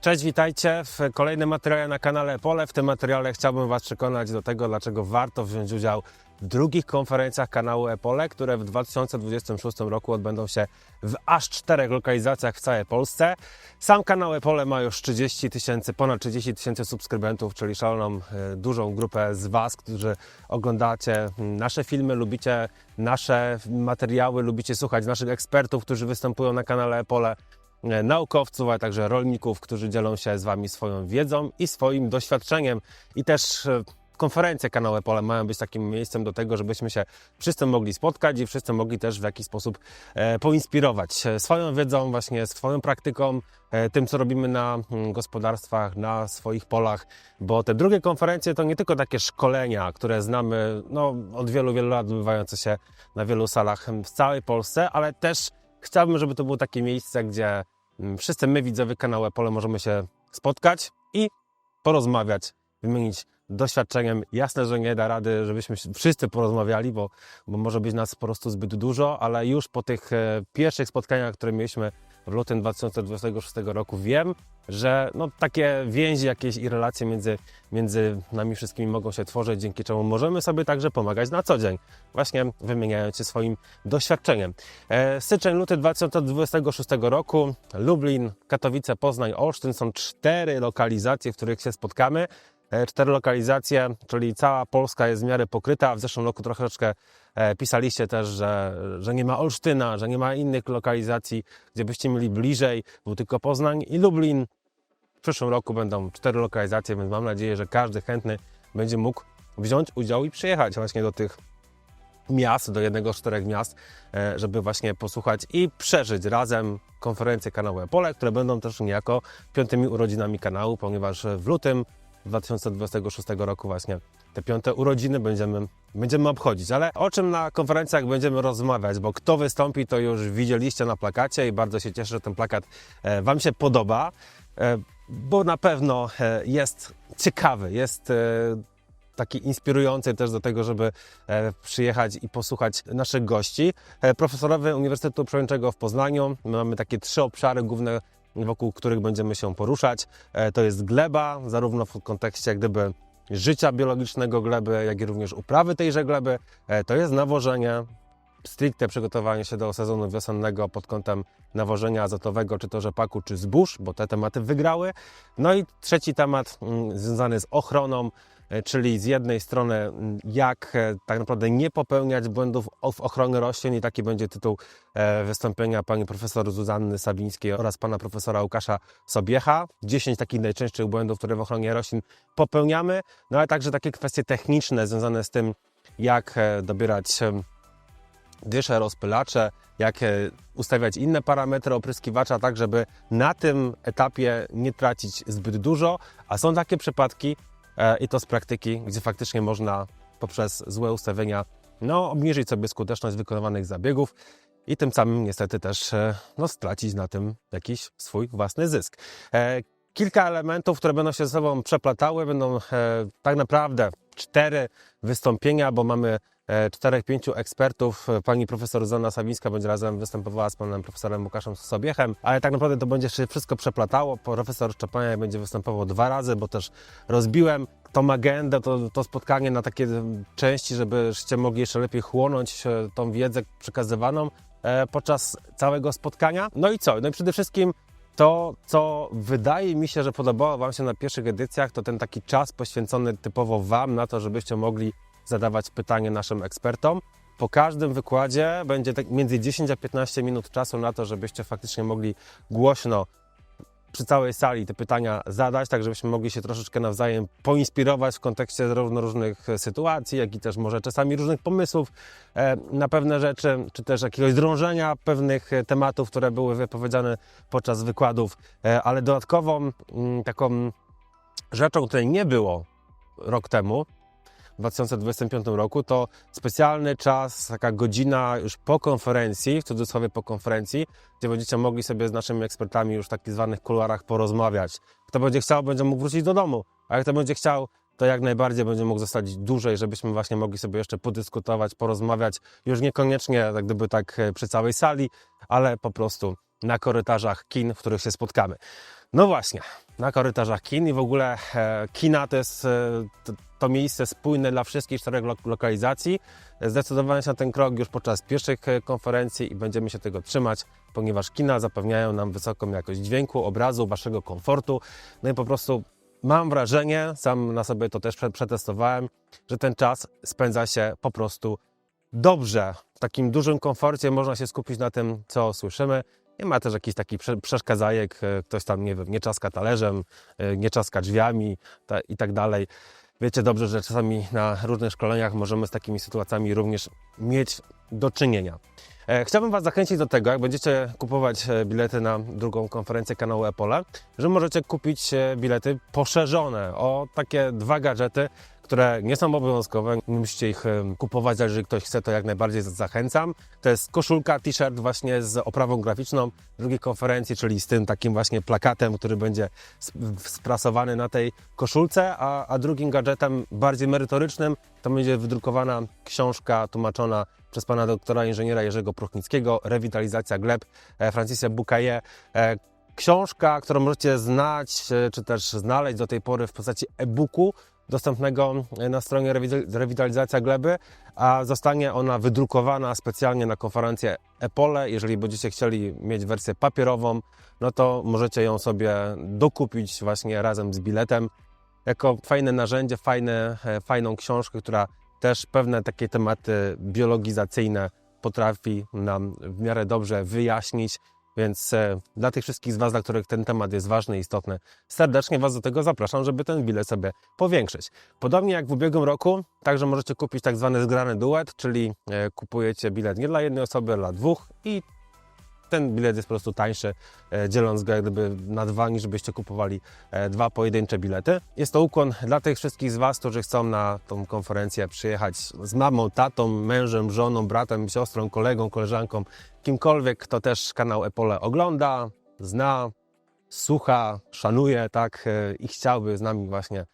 Cześć, witajcie w kolejnym materiale na kanale Pole. W tym materiale chciałbym Was przekonać do tego, dlaczego warto wziąć udział w drugich konferencjach kanału Epole, które w 2026 roku odbędą się w aż czterech lokalizacjach w całej Polsce. Sam kanał Epole ma już 30 tysięcy, ponad 30 tysięcy subskrybentów, czyli szaloną e, dużą grupę z Was, którzy oglądacie mm, nasze filmy, lubicie nasze materiały, lubicie słuchać naszych ekspertów, którzy występują na kanale Epole naukowców, ale także rolników, którzy dzielą się z Wami swoją wiedzą i swoim doświadczeniem. I też e, konferencje kanału Pole mają być takim miejscem do tego, żebyśmy się wszyscy mogli spotkać i wszyscy mogli też w jakiś sposób e, poinspirować e, swoją wiedzą, właśnie swoją praktyką, e, tym co robimy na mm, gospodarstwach, na swoich polach, bo te drugie konferencje to nie tylko takie szkolenia, które znamy no, od wielu, wielu lat odbywające się na wielu salach w całej Polsce, ale też chciałbym, żeby to było takie miejsce, gdzie mm, wszyscy my, widzowie kanału Pole, możemy się spotkać i porozmawiać, wymienić doświadczeniem. Jasne, że nie da rady, żebyśmy wszyscy porozmawiali, bo, bo może być nas po prostu zbyt dużo, ale już po tych e, pierwszych spotkaniach, które mieliśmy w lutym 2026 roku, wiem, że no, takie więzi jakieś i relacje między, między nami wszystkimi mogą się tworzyć, dzięki czemu możemy sobie także pomagać na co dzień, właśnie wymieniając się swoim doświadczeniem. E, styczeń, luty 2026 roku, Lublin, Katowice, Poznań, Olsztyn są cztery lokalizacje, w których się spotkamy. E, cztery lokalizacje, czyli cała Polska jest w miarę pokryta. W zeszłym roku troszeczkę e, pisaliście też, że, że nie ma Olsztyna, że nie ma innych lokalizacji, gdzie byście mieli bliżej. Był tylko Poznań i Lublin. W przyszłym roku będą cztery lokalizacje, więc mam nadzieję, że każdy chętny będzie mógł wziąć udział i przyjechać właśnie do tych miast, do jednego z czterech miast, e, żeby właśnie posłuchać i przeżyć razem konferencję kanału Pole, które będą też niejako piątymi urodzinami kanału, ponieważ w lutym 2026 roku właśnie te piąte urodziny będziemy, będziemy obchodzić. Ale o czym na konferencjach będziemy rozmawiać, bo kto wystąpi, to już widzieliście na plakacie i bardzo się cieszę, że ten plakat e, Wam się podoba, e, bo na pewno e, jest ciekawy, jest taki inspirujący też do tego, żeby przyjechać i posłuchać naszych gości. Profesorowie Uniwersytetu Przyrodniczego w Poznaniu, my mamy takie trzy obszary główne wokół których będziemy się poruszać. E, to jest gleba, zarówno w kontekście jak gdyby życia biologicznego gleby, jak i również uprawy tejże gleby. E, to jest nawożenie, stricte przygotowanie się do sezonu wiosennego pod kątem nawożenia azotowego, czy to rzepaku, czy zbóż, bo te tematy wygrały. No i trzeci temat mm, związany z ochroną, czyli z jednej strony jak e, tak naprawdę nie popełniać błędów w ochronie roślin i taki będzie tytuł e, wystąpienia pani profesor Zuzanny Sabińskiej oraz pana profesora Łukasza Sobiecha. 10 takich najczęstszych błędów, które w ochronie roślin popełniamy, no ale także takie kwestie techniczne związane z tym, jak dobierać dysze, rozpylacze, jak ustawiać inne parametry opryskiwacza, tak żeby na tym etapie nie tracić zbyt dużo, a są takie przypadki, E, i to z praktyki, gdzie faktycznie można poprzez złe ustawienia no, obniżyć sobie skuteczność wykonywanych zabiegów i tym samym niestety też e, no, stracić na tym jakiś swój własny zysk. E, kilka elementów, które będą się ze sobą przeplatały, będą tak naprawdę cztery wystąpienia, bo mamy E, czterech, pięciu ekspertów. Pani profesor Zona Sawińska będzie razem występowała z panem profesorem Łukaszem Sobiechem, ale tak naprawdę to będzie się wszystko przeplatało. Profesor Szczepania będzie występował dwa razy, bo też rozbiłem tą agendę, to, to spotkanie na takie części, żebyście mogli jeszcze lepiej chłonąć e, tą wiedzę przekazywaną e, podczas całego spotkania. No i co? No i przede wszystkim to, co wydaje mi się, że podobało Wam się na pierwszych edycjach, to ten taki czas poświęcony typowo Wam na to, żebyście mogli zadawać pytanie naszym ekspertom. Po każdym wykładzie będzie tak między 10 a 15 minut czasu na to, żebyście faktycznie mogli głośno przy całej sali te pytania zadać, tak żebyśmy mogli się troszeczkę nawzajem poinspirować w kontekście zarówno różnych sytuacji, jak i też może czasami różnych pomysłów e, na pewne rzeczy, czy też jakiegoś drążenia pewnych tematów, które były wypowiedziane podczas wykładów. E, ale dodatkową mm, taką rzeczą, której nie było rok temu, 2025 roku, to specjalny czas, taka godzina już po konferencji, w cudzysłowie po konferencji, gdzie będziecie mogli sobie z naszymi ekspertami już w tak zwanych kuluarach porozmawiać. Kto będzie chciał, będzie mógł wrócić do domu, a jak kto będzie chciał, to jak najbardziej będzie mógł zostać dłużej, żebyśmy właśnie mogli sobie jeszcze podyskutować, porozmawiać, już niekoniecznie tak gdyby tak e, przy całej sali, ale po prostu na korytarzach kin, w których się spotkamy. No właśnie, na korytarzach kin i w ogóle e, kina to jest e, to, to miejsce spójne dla wszystkich czterech lo lokalizacji. Zdecydowałem się na ten krok już podczas pierwszych e, konferencji i będziemy się tego trzymać, ponieważ kina zapewniają nam wysoką jakość dźwięku, obrazu, waszego komfortu. No i po prostu mam wrażenie, sam na sobie to też prze- przetestowałem, że ten czas spędza się po prostu dobrze. W takim dużym komforcie można się skupić na tym, co słyszymy. Nie ma też jakichś takich prze- przeszkadzajek, e, ktoś tam, nie wiem, nie czaska talerzem, e, nie czaska drzwiami ta, i tak dalej. Wiecie dobrze, że czasami na różnych szkoleniach możemy z takimi sytuacjami również mieć do czynienia. E, Chciałbym Was zachęcić do tego, jak będziecie kupować bilety na drugą konferencję kanału Epole, że możecie kupić bilety poszerzone o takie dwa gadżety, które nie są obowiązkowe, nie musicie ich kupować, ale jeżeli ktoś chce, to jak najbardziej zachęcam. To jest koszulka, t-shirt właśnie z oprawą graficzną drugiej konferencji, czyli z tym takim właśnie plakatem, który będzie sp- sprasowany na tej koszulce, a, a drugim gadżetem bardziej merytorycznym to będzie wydrukowana książka tłumaczona przez pana doktora inżyniera Jerzego Pruchnickiego, Rewitalizacja gleb e, Francisa Bucaille. E, Książka, którą możecie znać, e, czy też znaleźć do tej pory w postaci e-booku, dostępnego na stronie Rewi- Rewitalizacja Gleby, a zostanie ona wydrukowana specjalnie na konferencję Epole. Jeżeli będziecie chcieli mieć wersję papierową, no to możecie ją sobie dokupić właśnie razem z biletem jako fajne narzędzie, fajne, e, fajną książkę, która też pewne takie tematy biologizacyjne potrafi nam w miarę dobrze wyjaśnić. Więc e, dla tych wszystkich z Was, dla których ten temat jest ważny i istotny, serdecznie Was do tego zapraszam, żeby ten bilet sobie powiększyć. Podobnie jak w ubiegłym roku, także możecie kupić tak zwany zgrany duet, czyli e, kupujecie bilet nie dla jednej osoby, ale dla dwóch i ten bilet jest po prostu tańszy, e, dzieląc go jak gdyby na dwa, niż byście kupowali e, dwa pojedyncze bilety. Jest to ukłon dla tych wszystkich z Was, którzy chcą na tą konferencję przyjechać z mamą, tatą, mężem, żoną, bratem, siostrą, kolegą, koleżanką, kimkolwiek, kto też kanał Epole ogląda, zna, słucha, szanuje, tak, e, i chciałby z nami właśnie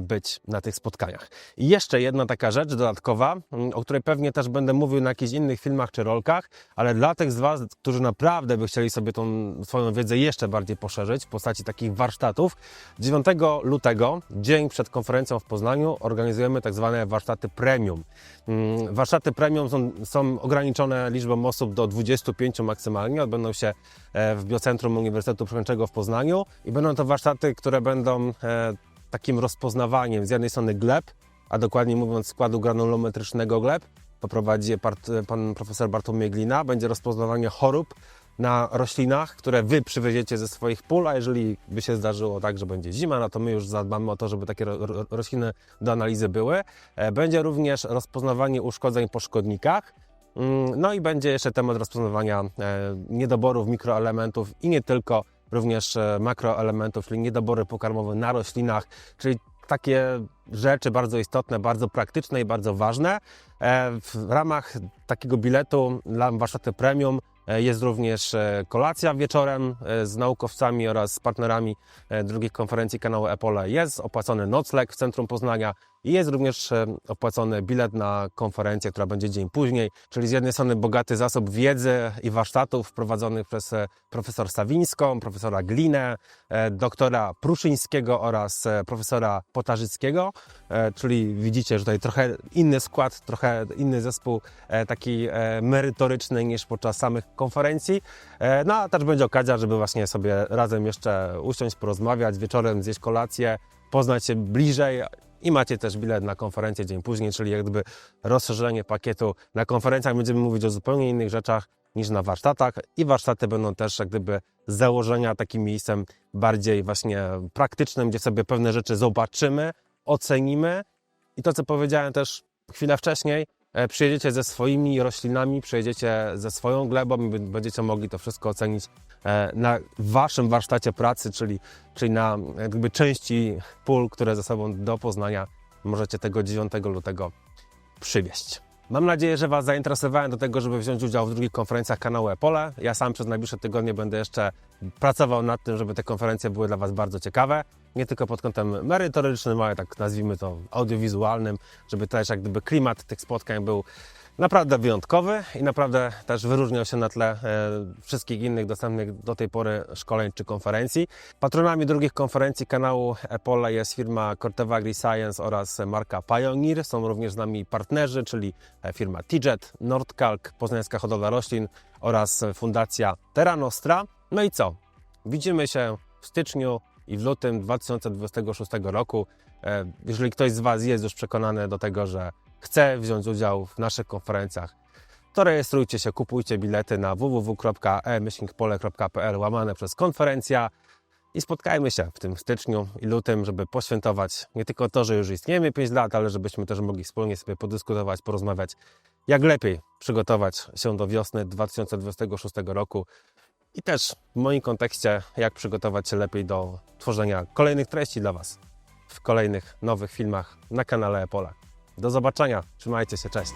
być na tych spotkaniach. I jeszcze jedna taka rzecz dodatkowa, m, o której pewnie też będę mówił na jakichś innych filmach czy rolkach, ale dla tych z Was, którzy naprawdę by chcieli sobie tą swoją wiedzę jeszcze bardziej poszerzyć w postaci takich warsztatów, 9 lutego, dzień przed konferencją w Poznaniu, organizujemy tak zwane warsztaty premium. Mm, Warsztaty premium są, są ograniczone liczbą osób do 25 maksymalnie, odbędą się e, w Biocentrum Uniwersytetu Przyrodniczego w Poznaniu i będą to warsztaty, które będą e, takim rozpoznawaniem z jednej strony gleb, a dokładniej mówiąc składu granulometrycznego gleb. Poprowadzi je pan profesor Bartłomiej Glina. Będzie rozpoznawanie chorób na roślinach, które Wy przywieziecie ze swoich pól, a jeżeli by się zdarzyło tak, że będzie zima, no to my już zadbamy o to, żeby takie ro, ro, rośliny do analizy były. E, Będzie również rozpoznawanie uszkodzeń po szkodnikach. Mm, No i będzie jeszcze temat rozpoznawania e, niedoborów mikroelementów i nie tylko, również e, makroelementów, czyli niedobory pokarmowe na roślinach, czyli takie rzeczy bardzo istotne, bardzo praktyczne i bardzo ważne. E, W ramach takiego biletu dla warsztaty premium e, jest również kolacja wieczorem z naukowcami oraz z partnerami drugiej konferencji kanału Epole. Jest opłacony nocleg w centrum Poznania i jest również e, opłacony bilet na konferencję, która będzie dzień później, czyli z jednej strony bogaty zasób wiedzy i warsztatów wprowadzonych przez e, profesor Sawińską, profesora Glinę, e, doktora Pruszyńskiego oraz profesora Potarzyckiego, czyli widzicie, że tutaj trochę inny skład, trochę inny zespół, taki merytoryczny niż podczas samych konferencji. No a też będzie okazja, żeby właśnie sobie razem jeszcze usiąść, porozmawiać, wieczorem zjeść kolację, poznać się bliżej, i macie też bilet na konferencję dzień później, czyli jak gdyby rozszerzenie pakietu. Na konferencjach będziemy mówić o zupełnie innych rzeczach niż na warsztatach i warsztaty będą też jak gdyby z założenia takim miejscem bardziej właśnie praktycznym, gdzie sobie pewne rzeczy zobaczymy, ocenimy i to, co powiedziałem też chwilę wcześniej, przyjedziecie ze swoimi roślinami, przyjedziecie ze swoją glebą i będziecie mogli to wszystko ocenić e, na waszym warsztacie pracy, czyli, czyli na jakby części pól, które ze sobą do Poznania możecie tego 9 lutego przywieźć. Mam nadzieję, że Was zainteresowałem do tego, żeby wziąć udział w drugich konferencjach kanału Epole. Ja sam przez najbliższe tygodnie będę jeszcze pracował nad tym, żeby te konferencje były dla Was bardzo ciekawe. Nie tylko pod kątem merytorycznym, ale tak nazwijmy to audiowizualnym, żeby też jak gdyby klimat tych spotkań był naprawdę wyjątkowy i naprawdę też wyróżniał się na tle e, wszystkich innych dostępnych do tej pory szkoleń czy konferencji. Patronami drugich konferencji kanału Apple jest firma Corteva AgriScience oraz marka Pioneer. Są również z nami partnerzy, czyli e, firma Tijet, Nordkalk, Poznańska Hodowla Roślin oraz Fundacja Terra Nostra. No i co? Widzimy się w styczniu i w lutym 2026 roku. E, Jeżeli ktoś z Was jest już przekonany do tego, że chce wziąć udział w naszych konferencjach, to rejestrujcie się, kupujcie bilety na www.e-pole.pl łamane przez konferencja i spotkajmy się w tym styczniu i lutym, żeby poświętować nie tylko to, że już istniejemy 5 lat, ale żebyśmy też mogli wspólnie sobie podyskutować, porozmawiać, jak lepiej przygotować się do wiosny 2026 roku i też w moim kontekście, jak przygotować się lepiej do tworzenia kolejnych treści dla Was w kolejnych nowych filmach na kanale Epola. Do zobaczenia, trzymajcie się, cześć.